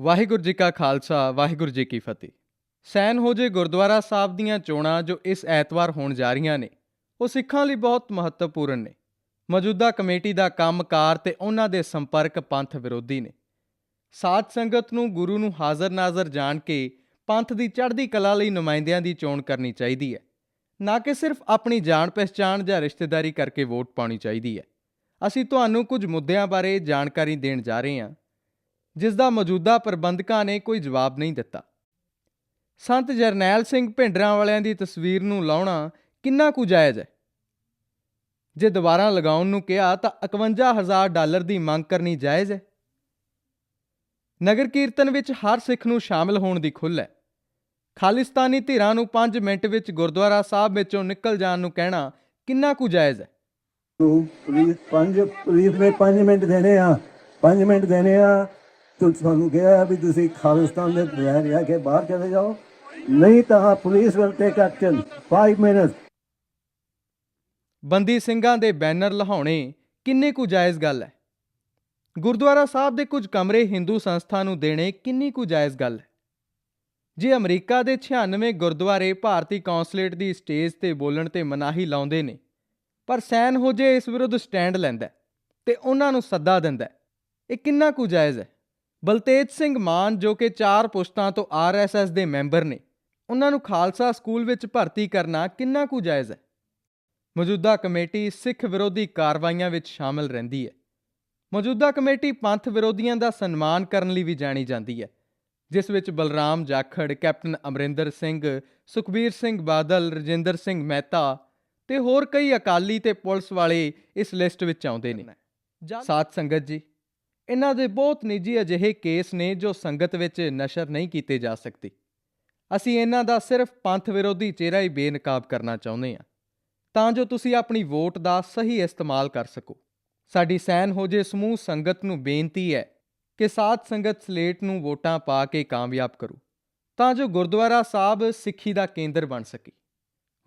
ਵਾਹਿਗੁਰੂ ਜੀ ਕਾ ਖਾਲਸਾ, ਵਾਹਿਗੁਰੂ ਜੀ ਕੀ ਫਤਿਹ। ਸੈਨ ਹੋ ਜੇ ਗੁਰਦੁਆਰਾ ਸਾਹਿਬ ਦੀਆਂ ਚੋਣਾਂ ਜੋ ਇਸ ਐਤਵਾਰ ਹੋਣ ਜਾ ਰਹੀਆਂ ਨੇ, ਉਹ ਸਿੱਖਾਂ ਲਈ ਬਹੁਤ ਮਹੱਤਵਪੂਰਨ ਨੇ। ਮੌਜੂਦਾ ਕਮੇਟੀ ਦਾ ਕੰਮਕਾਰ ਤੇ ਉਹਨਾਂ ਦੇ ਸੰਪਰਕ ਪੰਥ ਵਿਰੋਧੀ ਨੇ। ਸਾਧ ਸੰਗਤ ਨੂੰ ਗੁਰੂ ਨੂੰ ਹਾਜ਼ਰ ਨਾਜ਼ਰ ਜਾਣ ਕੇ ਪੰਥ ਦੀ ਚੜ੍ਹਦੀ ਕਲਾ ਲਈ ਨੁਮਾਇੰਦਿਆਂ ਦੀ ਚੋਣ ਕਰਨੀ ਚਾਹੀਦੀ ਹੈ। ਨਾ ਕਿ ਸਿਰਫ ਆਪਣੀ ਜਾਣ ਪਛਾਣ ਜਾਂ ਰਿਸ਼ਤੇਦਾਰੀ ਕਰਕੇ ਵੋਟ ਪਾਉਣੀ ਚਾਹੀਦੀ ਹੈ। ਅਸੀਂ ਤੁਹਾਨੂੰ ਕੁਝ ਮੁੱਦਿਆਂ ਬਾਰੇ ਜਾਣਕਾਰੀ ਦੇਣ ਜਾ ਰਹੇ ਹਾਂ। ਜਿਸ ਦਾ ਮੌਜੂਦਾ ਪ੍ਰਬੰਧਕਾਂ ਨੇ ਕੋਈ ਜਵਾਬ ਨਹੀਂ ਦਿੱਤਾ। ਸੰਤ ਜਰਨੈਲ ਸਿੰਘ ਭਿੰਡਰਾਂ ਵਾਲਿਆਂ ਦੀ ਤਸਵੀਰ ਨੂੰ ਲਾਉਣਾ ਕਿੰਨਾ ਕੁ ਜਾਇਜ਼ ਹੈ? ਜੇ ਦੁਬਾਰਾ ਲਗਾਉਣ ਨੂੰ ਕਿਹਾ ਤਾਂ 51000 ਡਾਲਰ ਦੀ ਮੰਗ ਕਰਨੀ ਜਾਇਜ਼ ਹੈ? ਨਗਰ ਕੀਰਤਨ ਵਿੱਚ ਹਰ ਸਿੱਖ ਨੂੰ ਸ਼ਾਮਲ ਹੋਣ ਦੀ ਖੁੱਲ੍ਹ ਹੈ। ਖਾਲਿਸਤਾਨੀ ਧਿਰਾਂ ਨੂੰ 5 ਮਿੰਟ ਵਿੱਚ ਗੁਰਦੁਆਰਾ ਸਾਹਿਬ ਵਿੱਚੋਂ ਨਿਕਲ ਜਾਣ ਨੂੰ ਕਹਿਣਾ ਕਿੰਨਾ ਕੁ ਜਾਇਜ਼ ਹੈ? ਤੂੰ ਪੁਲਿਸ ਪੰਜ ਨੇ 5 ਮਿੰਟ ਦੇਣੇ ਆ। 5 ਮਿੰਟ ਦੇਣੇ ਆ। ਤੂੰ ਤੁਹਾਨੂੰ ਕਿਹਾ ਵੀ ਤੁਸੀਂ ਖਾਲਿਸਤਾਨ ਦੇ ਬਗੈਰ ਰਹਿ ਕੇ ਬਾਹਰ ਚਲੇ ਜਾਓ। ਨਹੀਂ ਤਾਂ police will take action 5 minutes ਬੰਦੀ ਸਿੰਘਾਂ ਦੇ ਬੈਨਰ ਲਹਾਉਣੇ ਕਿੰਨੇ ਕੁ ਜਾਇਜ਼ ਗੱਲ ਹੈ? ਗੁਰਦੁਆਰਾ ਸਾਹਿਬ ਦੇ ਕੁਝ ਕਮਰੇ ਹਿੰਦੂ ਸੰਸਥਾ ਨੂੰ ਦੇਣੇ ਕਿੰਨੀ ਕੁ ਜਾਇਜ਼ ਗੱਲ ਹੈ? ਜੇ ਅਮਰੀਕਾ ਦੇ 96 ਗੁਰਦੁਆਰੇ ਭਾਰਤੀ ਕੌਂਸਲੇਟ ਦੀ ਸਟੇਜ ਤੇ ਬੋਲਣ ਤੇ ਮਨਾਹੀ ਲਾਉਂਦੇ ਨੇ, ਪਰ ਸੈਨ ਹੋ ਜੇ ਇਸ ਵਿਰੁੱਧ ਸਟੈਂਡ ਲੈਂਦਾ ਹੈ ਤੇ ਉਹਨਾਂ ਨੂੰ ਸੱਦਾ ਦਿੰਦਾ ਇਹ ਕਿੰਨਾ ਕੁ ਜਾਇਜ਼ ਹੈ? ਬਲਤੇਜ ਸਿੰਘ ਮਾਨ ਜੋ ਕਿ ਚਾਰ ਪੁਸ਼ਤਾਂ ਤੋਂ ਆਰਐਸਐਸ ਦੇ ਮੈਂਬਰ ਨੇ ਉਹਨਾਂ ਨੂੰ ਖਾਲਸਾ ਸਕੂਲ ਵਿੱਚ ਭਰਤੀ ਕਰਨਾ ਕਿੰਨਾ ਕੁ ਜਾਇਜ਼ ਹੈ? ਮੌਜੂਦਾ ਕਮੇਟੀ ਸਿੱਖ ਵਿਰੋਧੀ ਕਾਰਵਾਈਆਂ ਵਿੱਚ ਸ਼ਾਮਲ ਰਹਿੰਦੀ ਹੈ। ਮੌਜੂਦਾ ਕਮੇਟੀ ਪੰਥ ਵਿਰੋਧੀਆਂ ਦਾ ਸਨਮਾਨ ਕਰਨ ਲਈ ਵੀ ਜਾਣੀ ਜਾਂਦੀ ਹੈ ਜਿਸ ਵਿੱਚ ਬਲਰਾਮ ਜਾਖੜ ਕੈਪਟਨ ਅਮਰਿੰਦਰ ਸਿੰਘ ਸੁਖਬੀਰ ਸਿੰਘ ਬਾਦਲ ਰਜਿੰਦਰ ਸਿੰਘ ਮਹਿਤਾ ਤੇ ਹੋਰ ਕਈ ਅਕਾਲੀ ਤੇ ਪੁਲਿਸ ਵਾਲੇ ਇਸ ਲਿਸਟ ਵਿੱਚ ਆਉਂਦੇ ਨੇ। ਸਾਧ ਸੰਗਤ ਜੀ। ਇਹਨਾਂ ਦੇ ਬਹੁਤ ਨਿੱਜੀ ਅਜਿਹੇ ਕੇਸ ਨੇ ਜੋ ਸੰਗਤ ਵਿੱਚ ਨਸ਼ਰ ਨਹੀਂ ਕੀਤੇ ਜਾ ਸਕਦੇ। ਅਸੀਂ ਇਹਨਾਂ ਦਾ ਸਿਰਫ ਪੰਥ ਵਿਰੋਧੀ ਚਿਹਰਾ ਹੀ ਬੇਨਕਾਬ ਕਰਨਾ ਚਾਹੁੰਦੇ ਹਾਂ। ਤਾਂ ਜੋ ਤੁਸੀਂ ਆਪਣੀ ਵੋਟ ਦਾ ਸਹੀ ਇਸਤੇਮਾਲ ਕਰ ਸਕੋ। ਸਾਡੀ ਸੈਨ ਹੋ ਜੇ ਸਮੂਹ ਸੰਗਤ ਨੂੰ ਬੇਨਤੀ ਹੈ ਕਿ ਸਾਧ ਸੰਗਤ ਸਲੇਟ ਨੂੰ ਵੋਟਾਂ ਪਾ ਕੇ ਕਾਮਯਾਬ ਕਰੋ। ਤਾਂ ਜੋ ਗੁਰਦੁਆਰਾ ਸਾਹਿਬ ਸਿੱਖੀ ਦਾ ਕੇਂਦਰ ਬਣ ਸਕੇ।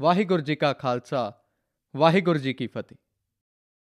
ਵਾਹਿਗੁਰੂ ਜੀ ਕਾ ਖਾਲਸਾ, ਵਾਹਿਗੁਰੂ ਜੀ ਕੀ ਫਤਿਹ।